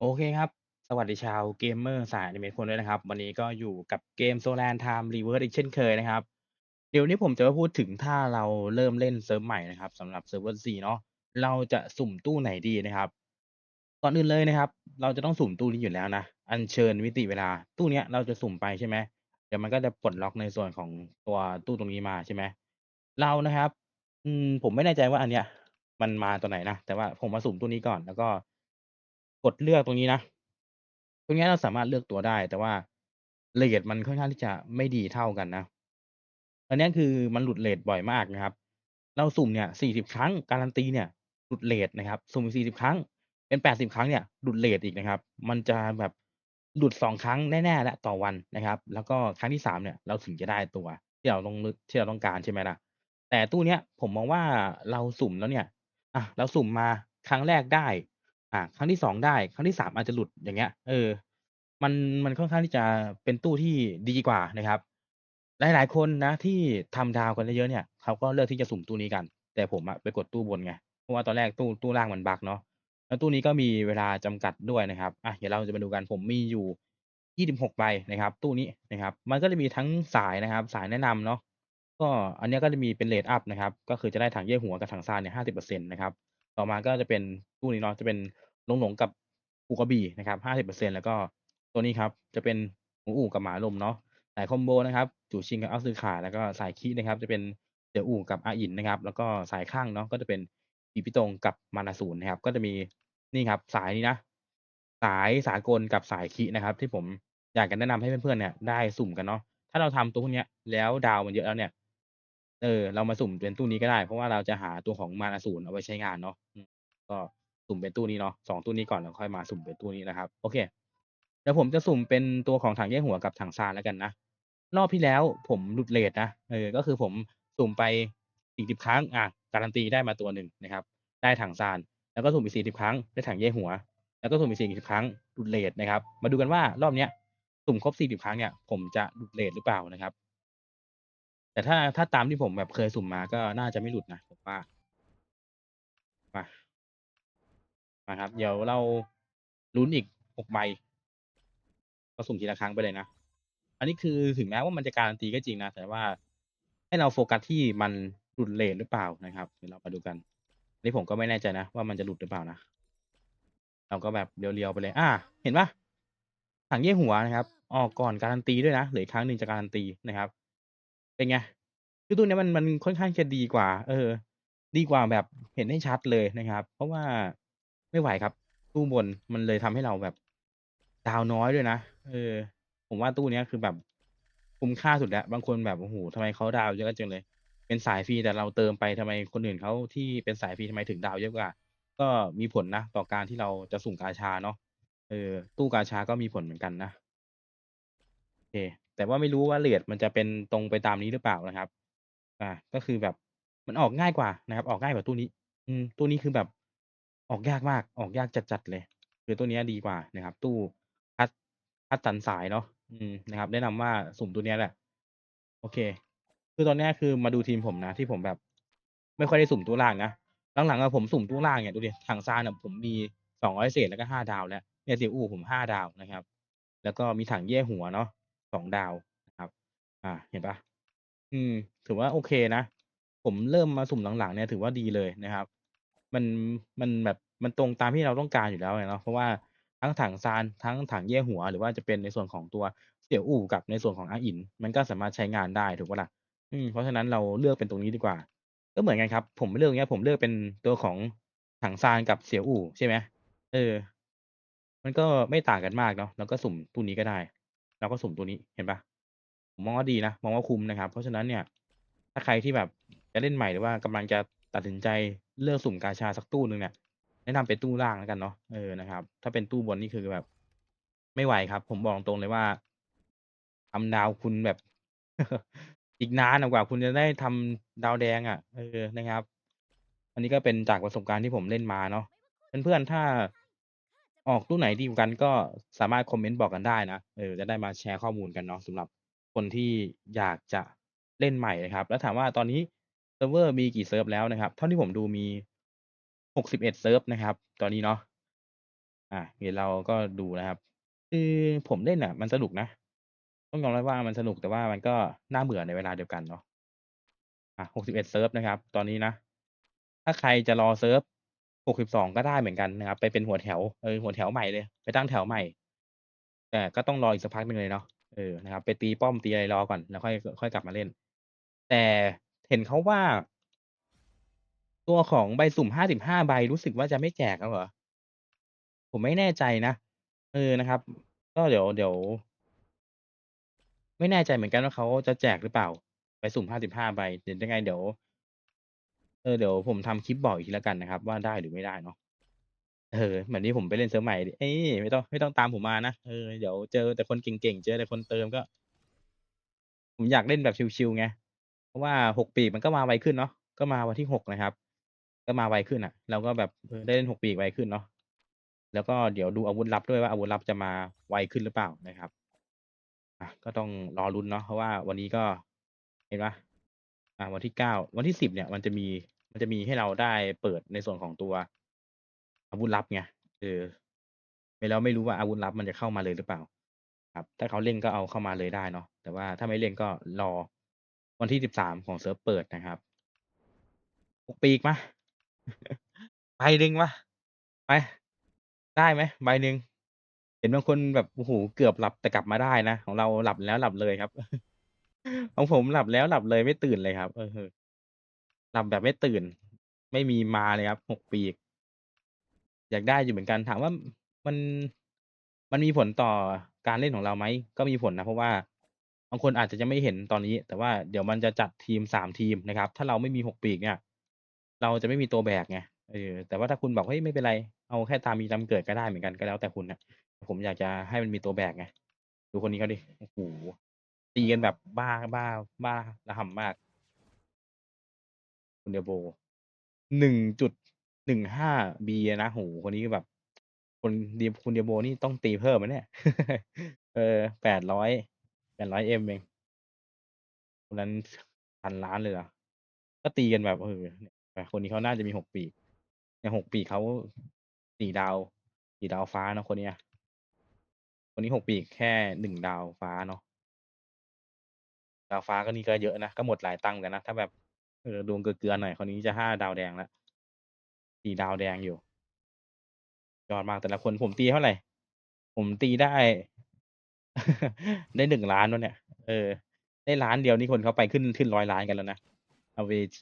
โอเคครับ สวัสดีชาวเกมเมอร์สายอนิเมะทุกคนด้วยนะครับ วันนี้ก็อยู่กับเกม Solan Time Reverse อีกเช่นเคยนะครับ เดี๋ยวนี้ผมจะมาพูดถึงถ้าเราเริ่มเล่นเซิร์ฟใหม่นะครับสำหรับเซิร์ฟเวอร์4เนาะเราจะสุ่มตู้ไหนดีนะครับ ก่อนอื่นเลยนะครับ เราจะต้องสุ่มตู้นี้อยู่แล้วนะ อัญเชิญมิติเวลา ตู้เนี้ยเราจะสุ่มไปใช่ไหมเดี๋ยวมันก็จะปลดล็อกในส่วนของตัวตู้ตรงนี้มาใช่ไหมเรานะครับ อืมผมไม่แน่ใจว่าอันเนี้ย มันมาตอนไหนนะแต่ว่าผมมาสุ่มตู้นี้ก่อนแล้วก็ กดเลือกตรงนี้นะ ตรงนี้เราสามารถเลือกตัวได้ แต่ว่าเรตมันค่อนข้างที่จะไม่ดีเท่ากันนะอันนี้คือมันหลุดเรตบ่อยมากนะครับ เราสุ่มเนี่ย40ครั้งการันตีเนี่ยหลุดเรตนะครับ สุ่มอีก40ครั้ง เป็น80ครั้งเนี่ยหลุดเรตอีกนะครับ มันจะแบบหลุด2ครั้งแน่ๆแล้วต่อวันนะครับ แล้วก็ครั้งที่3เนี่ยเราถึงจะได้ตัวที่เราต้องที่เราต้องการใช่ไหมล่ะ แต่ตู้เนี้ยผมมองว่าเราสุ่มแล้วเนี่ยอะเราสุ่มมาครั้งแรกได้ อ่า ครั้งที่ 2 ได้ ครั้งที่ 3 อาจจะหลุด อย่างเงี้ย เออ มัน มันค่อนข้างที่จะเป็นตู้ที่ดีกว่านะครับ หลาย ๆ คนนะที่ทำดาวกันเยอะ ๆ เนี่ย เขาก็เลือกที่จะสุ่มตู้นี้กัน แต่ผมอะไปกดตู้บนไง เพราะว่าตอนแรกตู้ ตู้ล่างมันบักเนาะ แล้วตู้นี้ก็มีเวลาจำกัดด้วยนะครับ อะ เดี๋ยวเราจะมาดูกัน ผมมีอยู่ 26 ใบนะครับ ตู้นี้นะครับ มันก็จะมีทั้งสายนะครับ สายแนะนำเนาะ ก็อันเนี้ยก็จะมีเป็นเรตอัปนะครับ ก็คือจะได้ถังเยื่อหัวกับถังซานเนี่ย 50%นะครับ ต่อมาก็จะเป็นตู้นี้เนาะจะเป็นลงหลงกับภูกระบี่นะครับ50%แล้วก็ตัวนี้ครับจะเป็นหมูอู่กับหมาลมเนาะสายคอมโบนะครับจู่ชิงกับอัตสึขาแล้วก็สายคินะครับ จะเป็นเสี่ยวอู่กับอาอินนะครับ แล้วก็สายข้างเนาะก็จะเป็นอีพิตงกับมานาศูนนะครับ ก็จะมีนี่ครับ สายนี้นะ สายสากลกับสายคินะครับ ที่ผมอยากจะแนะนำให้เพื่อนๆเนี่ยได้สุ่มกันเนาะถ้าเราทำตัวพวกนี้แล้วดาวมันเยอะแล้วเนี่ย เออ เรามาสุ่มเป็นตู้นี้ก็ได้ เพราะว่าเราจะหาตัวของมานาศูนเอาไว้ใช้งานเนาะก็สุ่มเป็นตู้นี้เนาะ2ตู้นี้ก่อนแล้วค่อยมาสุ่มเป็นตู้นี้นะครับ โอเคเดี๋ยวผมจะสุ่มเป็นตัวของถังแยกหัวกับถังซานแล้วกันนะรอบที่แล้วผมหลุดเรตนะเออก็คือผมสุ่มไป40ครั้งอาการันตีได้มาตัวหนึ่งนะครับ ได้ถังซานแล้วก็สุ่มอีก40ครั้งได้ถังแยกหัว แล้วก็สุ่มอีก40ครั้งหลุดเรตนะครับ มาดูกันว่ารอบเนี้ยสุ่มครบ40ครั้งเนี่ยผมจะหลุดเรตหรือเปล่านะครับ แต่ถ้าถ้าตามที่ผมแบบเคยสุ่มมาก็น่าจะไม่หลุดนะผมว่ามามาครับ เดี๋ยวเราลุ้นอีก6ใบก็สุ่มทีละครั้งไปเลยนะ อันนี้คือถึงแม้ว่ามันจะการันตีก็จริงนะ แต่ว่าให้เราโฟกัสที่มันหลุดเรตหรือเปล่านะครับเดี๋ยวเรามาดูกันอันนี้ผมก็ไม่แน่ใจนะ ว่ามันจะหลุดหรือเปล่านะเราก็แบบเรียวๆไปเลย อ่า เห็นปล่า?ถังเยี่หัวนะครับ ออกก่อนการันตีด้วยนะเหลือครั้งหนึ่งจะการันตีนะครับ เป็นไง?คือตู้เนี้ยมันมันค่อนข้างจะดีกว่า เออ ดีกว่าแบบเห็นได้ชัดเลยนะครับ เพราะว่าไม่ไหวครับ ตู้บนมันเลยทำให้เราแบบดาวน้อยด้วยนะ เออ ผมว่าตู้เนี้ยคือแบบคุ้มค่าสุดแล้ว บางคนแบบโอ้โฮทำไมเขาดาวเยอะจังเลย เป็นสายฟรีแต่เราเติมไปทำไมคนอื่นเขาที่เป็นสายฟรีทำไมถึงดาวเยอะกว่า ก็มีผลนะต่อการที่เราจะสุ่มกาชาเนาะ เออ ตู้กาชาก็มีผลเหมือนกันนะ โอเค แต่ว่าไม่รู้ว่าเรตมันจะเป็นตรงไปตามนี้หรือเปล่านะครับ อ่า ก็คือแบบมันออกง่ายกว่านะครับ ออกง่ายกว่าตู้นี้ อืมตู้นี้คือแบบออกยากมาก ออกยากจัดๆเลย คือตู้นี้ดีกว่านะครับ ตู้คัดคัดสรรสายเนาะอืมนะครับ แนะนำว่าสุ่มตัวนี้แหละ โอเค คือตอนนี้คือมาดูทีมผมนะที่ผมแบบ ไม่ค่อยได้สุ่มตู้ล่างนะหลังๆอะผมสุ่มตู้ล่างเนี่ยดูดิถังซานอะผมมี200เศษแล้วก็5ดาวแล้วเนี่ยเสี่ยอู่ผม5ดาวนะครับ แล้วก็มีถังแย่หัวเนาะ 2ดาวนะครับ อ่า เห็นปล่า?อืม ถือว่าโอเคนะ ผมเริ่มมาสุ่มหลังๆเนี่ยถือว่าดีเลยนะครับ มัน มันแบบ มันตรงตามที่เราต้องการอยู่แล้วไงเนาะ เพราะว่าทั้งถังซาน ทั้งถังแย่หัว หรือว่าจะเป็นในส่วนของตัวเสี่ยวอู่กับในส่วนของอาอิน มันก็สามารถใช้งานได้ถูกปะล่ะ?อืม เพราะฉะนั้นเราเลือกเป็นตรงนี้ดีกว่า ก็เหมือนกันครับ ผมเลือกเงี้ย ผมเลือกเป็นตัวของถังซานกับเสี่ยวอู่ใช่ไหมเออ มันก็ไม่ต่างกันมากเนาะเราก็สุ่มตู้นี้ก็ได้ เราก็สุ่มตัวนี้เห็นปล่า?ผมมองว่าดีนะมองว่าคุ้มนะครับ เพราะฉะนั้นเนี่ย ถ้าใครที่แบบจะเล่นใหม่หรือว่ากำลังจะตัดสินใจเลือกสุ่มกาชาสักตู้หนึ่งเนี่ยแนะนำเป็นตู้ล่างแล้วกันเนาะเออนะครับ ถ้าเป็นตู้บนนี่คือแบบ ไม่ไหวครับ ผมบอกตรงเลยว่าทำดาวคุณแบบ อีกนานกว่า คุณจะได้ทำดาวแดงอะ เออนะครับ อันนี้ก็เป็นจากประสบการณ์ที่ผมเล่นมาเนาะเพื่อนๆถ้า ออกตู้ไหนดีกว่ากันก็สามารถคอมเมนต์บอกกันได้นะ เออจะได้มาแชร์ข้อมูลกันเนาะสำหรับคนที่อยากจะเล่นใหม่นะครับ แล้วถามว่าตอนนี้เซิร์ฟเวอร์มีกี่เซิร์ฟแล้วนะครับ เท่าที่ผมดูมี 61 เซิร์ฟนะครับ ตอนนี้เนาะ อ่าเดี๋ยวเราก็ดูนะครับ คือผมเล่นอะ มันสนุกนะ ต้องยอมรับว่ามันสนุกแต่ว่ามันก็น่าเบื่อในเวลาเดียวกันเนาะ อ่า61 เซิร์ฟนะครับ ตอนนี้นะ ถ้าใครจะรอเซิร์ฟ 62ก็ได้เหมือนกันนะครับ ไปเป็นหัวแถวเออหัวแถวใหม่เลย ไปตั้งแถวใหม่ แต่ก็ต้องรออีกสักพักหนึ่งเลยเนาะเออนะครับ ไปตีป้อมตีอะไรรอก่อนแล้วค่อยค่อยกลับมาเล่น แต่เห็นเขาว่า ตัวของใบสุ่ม55ใบรู้สึกว่าจะไม่แจกแล้วเหรอ?ผมไม่แน่ใจนะเออนะครับ ก็เดี๋ยวเดี๋ยว ไม่แน่ใจเหมือนกันว่าเขาจะแจกหรือเปล่าใบสุ่ม55ใบเดี๋ยวยังไงเดี๋ยว เออ เดี๋ยวผมทำคลิปบอกอีกทีแล้วกันนะครับว่าได้หรือไม่ได้เนาะ เออเหมือนที่ผมไปเล่นเซิร์ฟใหม่เอ๊ยไม่ต้องไม่ต้องตามผมมานะ เออ เดี๋ยวเจอแต่คนเก่งๆ เจอแต่คนเติมก็ ผมอยากเล่นแบบชิลๆไง เพราะว่า6ปีกมันก็มาไวขึ้นเนาะ ก็มาวันที่6นะครับ ก็มาไวขึ้นอะเราก็แบบเออได้เล่น6ปีกไวขึ้นเนาะ แล้วก็เดี๋ยวดูอาวุธลับด้วยว่าอาวุธลับจะมาไวขึ้นหรือเปล่านะครับอะก็ต้องรอลุ้นเนาะเพราะว่าวันนี้ก็เห็นเปล่า อ่าวันที่9วันที่10เนี่ย มันจะมีมันจะมีให้เราได้เปิดในส่วนของตัว อาวุธลับไงเออแล้วไม่รู้ว่าอาวุธลับมันจะเข้ามาเลยหรือเปล่า ครับ ถ้าเขาเร่งก็เอาเข้ามาเลยได้เนาะแต่ว่าถ้าไม่เร่งก็รอวันที่13ของเซิร์ฟเปิดนะครับ6ปีกมาใบหนึ่งมาไปได้ไหมใบหนึ่งเห็นบางคนแบบโอ้โฮเกือบหลับแต่กลับมาได้นะของเราหลับแล้วหลับเลยครับ ของผมหลับแล้วหลับเลยไม่ตื่นเลยครับ เออ หลับแบบไม่ตื่น ไม่มีมาเลยครับ 6 ปี อยากได้อยู่เหมือนกัน ถามว่ามัน มันมีผลต่อการเล่นของเราไหม?ก็มีผลนะ เพราะว่าบางคนอาจจะยังไม่เห็นตอนนี้ แต่ว่าเดี๋ยวมันจะจัดทีม 3 ทีมนะครับ ถ้าเราไม่มี 6 ปีกเนี่ย เราจะไม่มีตัวแบกไง เออ แต่ว่าถ้าคุณบอก เฮ้ย ไม่เป็นไร เอาแค่ตามมีตามเกิดก็ได้เหมือนกัน ก็แล้วแต่คุณน่ะ ผมอยากจะให้มันมีตัวแบกไง ดูคนนี้เขาดิ โอ้โฮ ตีกันแบบบ้าบ้าบ้าระห่ำมาก คุณ Diablo 1.15 B อะนะโอ้าบีนะโฮคนนี้แบบ คนดีคุณ Diablo นี่ต้องตีเพิ่มนะเนี่ย เออ800 800 M เอ็มเองคนนั้นพันล้านเลยเหรอ?ก็ตีกันแบบเออแต่คนนี้เขาน่าจะมี6ปีกเนี่ย6ปีเขา4ดาว4ดาวฟ้าเนาะคนเนี้ยคนนี้6ปีแค่1ดาวฟ้าเนาะ ดาวฟ้าก็นี่ก็เยอะนะ ก็หมดหลายตังค์กันนะ ถ้าแบบเออดวงเกลือๆหน่อยคนนี้จะ5ดาวแดงแล้ว4ดาวแดงอยู่ ยอดมากแต่ละคนผมตีเท่าไหร่ ผมตีได้ ได้1,000,000แล้วเนี่ย เออ ได้1,000,000เดียวนี่คนเขาไปขึ้นขึ้น100,000,000กันแล้วนะ AWG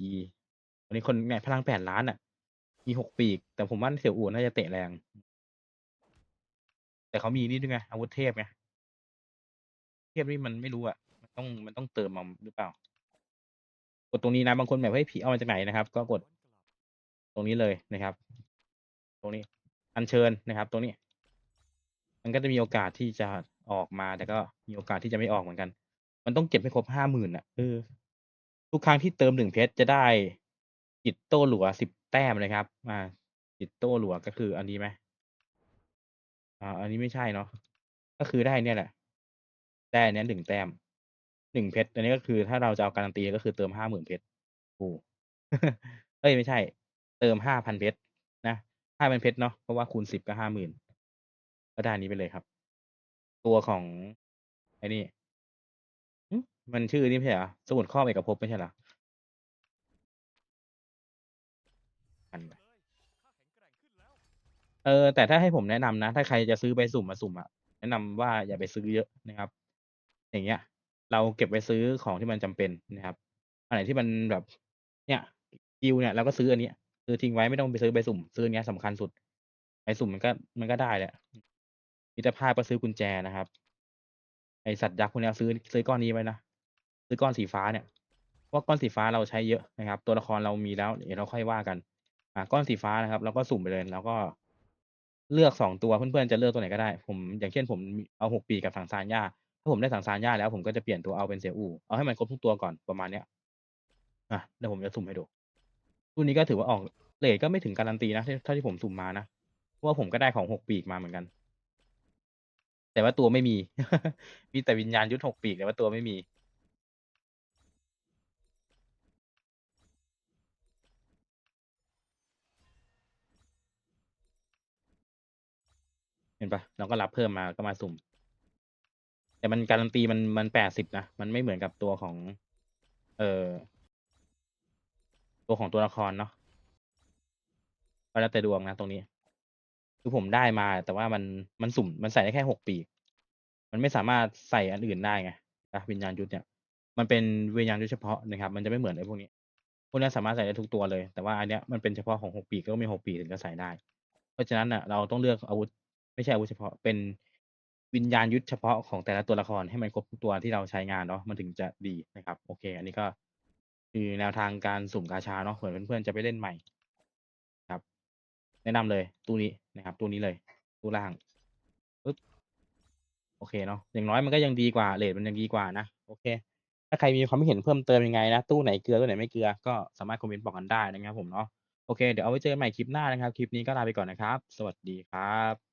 วันนี้คนเนี่ยพลัง8,000,000อะมี6ปีก แต่ผมว่าเสี่ยวอู่น่าจะเตะแรง แต่เขามีนี่ด้วยไงอาวุธเทพไงเทพนี่มันไม่รู้อะ ต้องมันต้องเติมเอาหรือเปล่า กดตรงนี้นะบางคนแบบเฮ้ยผีเอามาจากไหนนะครับ ก็กดตรงนี้เลยนะครับ ตรงนี้อัญเชิญนะครับตรงนี้ มันก็จะมีโอกาสที่จะออกมาแต่ก็มีโอกาสที่จะไม่ออกเหมือนกัน มันต้องเก็บให้ครบ50,000อะเออทุกครั้งที่เติม1เพชรจะได้อิฐโต้หลัว10แต้มเลยครับอาอิฐโต้หลัวก็คืออันนี้ไหม?อ่า อันนี้ไม่ใช่เนาะก็คือได้เนี้ยแหละได้อันเนี้ย1แต้ม 1เพชรอันนี้ก็คือถ้าเราจะเอาการันตีก็คือเติม50,000เพชรโอ้เอ๊ยไม่ใช่ เติม5,000เพชรนะ5,000เพชรเนาะเพราะว่าคูณ10ก็50,000ก็ได้นี้ไปเลยครับ ตัวของไอ้นี่มันชื่อนี่ไม่ใช่เหรอสมุดครอเอกภพไม่ใช่เหรอ?เออแต่ถ้าให้ผมแนะนำนะ ถ้าใครจะซื้อใบสุ่มมาสุ่มอะแนะนำว่าอย่าไปซื้อเยอะนะครับ อย่างเงี้ย เราเก็บไว้ซื้อของที่มันจำเป็นนะครับอันไหนที่มันแบบ เนี่ยฮีลเนี่ยเราก็ซื้ออันนี้ซื้อทิ้งไว้ไม่ต้องไปซื้อใบสุ่ม ซื้ออันเนี้ยสำคัญสุดใบสุ่มมันก็มันก็ได้แหละมิตรภาพก็ซื้อกุญแจนะครับ ไอสัตว์ยักษ์พวกเนี้ซื้อซื้อก้อนนี้ไว้นะซื้อก้อนสีฟ้าเนี่ยเพราะก้อนสีฟ้าเราใช้เยอะนะครับ ตัวละครเรามีแล้วเดี๋ยวเราค่อยว่ากัน อ่าก้อนสีฟ้านะครับเราก็สุ่มไปเลยแล้วก็เลือก2ตัวเพื่อนๆจะเลือกตัวไหนก็ได้ ผมอย่างเช่นผมเอา6ปีกับถังซานหญ้า ถ้าผมได้ถังซานหญ้าแล้วผมก็จะเปลี่ยนตัวเอาเป็นเสียอูเอาให้มันครบทุกตัวก่อนประมาณเนี้ยอะเดี๋ยวผมจะสุ่มให้ดูรุ่นนี้ก็ถือว่าออกเรตก็ไม่ถึงการันตีนะเท่าที่ผมสุ่มมานะเพราะว่าผมก็ได้ของ6ปีกมาเหมือนกัน แต่ว่าตัวไม่มี มีแต่วิญญาณยุทธ6ปีกแต่ว่าตัวไม่มีเห็นปะเราก็รับเพิ่มมาก็มาสุ่ม แต่มันการันตีมันมันแปดสิบนะ มันไม่เหมือนกับตัวของ เอ่อ ตัวของตัวละครเนาะก็แล้วแต่ดวงนะตรงนี้ คือผมได้มา แต่ว่ามันมันสุ่มมันใส่ได้แค่หกปีก มันไม่สามารถใส่อันอื่นได้ไงนะวิญญาณยุทธเนี่ย มันเป็นวิญญาณยุทธเฉพาะนะครับ มันจะไม่เหมือนไอ้พวกนี้ พวกนี้สามารถใส่ได้ทุกตัวเลย แต่ว่าอันเนี้ยมันเป็นเฉพาะของหกปีกก็มีหกปีกถึงจะใส่ได้ เพราะฉะนั้นอะเราต้องเลือกอาวุธ ไม่ใช่อาวุธเฉพาะเป็น วิญญาณยุทธเฉพาะของแต่ละตัวละครให้มันครบทุกตัวที่เราใช้งานเนาะมันถึงจะดีนะครับ โอเค อันนี้ก็คือแนวทางการสุ่มกาชาเนาะเผื่อเพื่อนๆจะไปเล่นใหม่ครับ แนะนำเลยตู้นี้นะครับตู้นี้เลยตู้ล่างปึ๊บโอเคเนาะอย่างน้อยมันก็ยังดีกว่าเรตมันยังดีกว่านะโอเค ถ้าใครมีความคิดเห็นเพิ่มเติมยังไงนะตู้ไหนเกลือตู้ไหนไม่เกลือก็สามารถคอมเมนต์บอกกันได้นะครับผมเนาะโอเค เดี๋ยวเอาไว้เจอกันใหม่คลิปหน้านะครับ คลิปนี้ก็ลาไปก่อนนะครับ สวัสดีครับ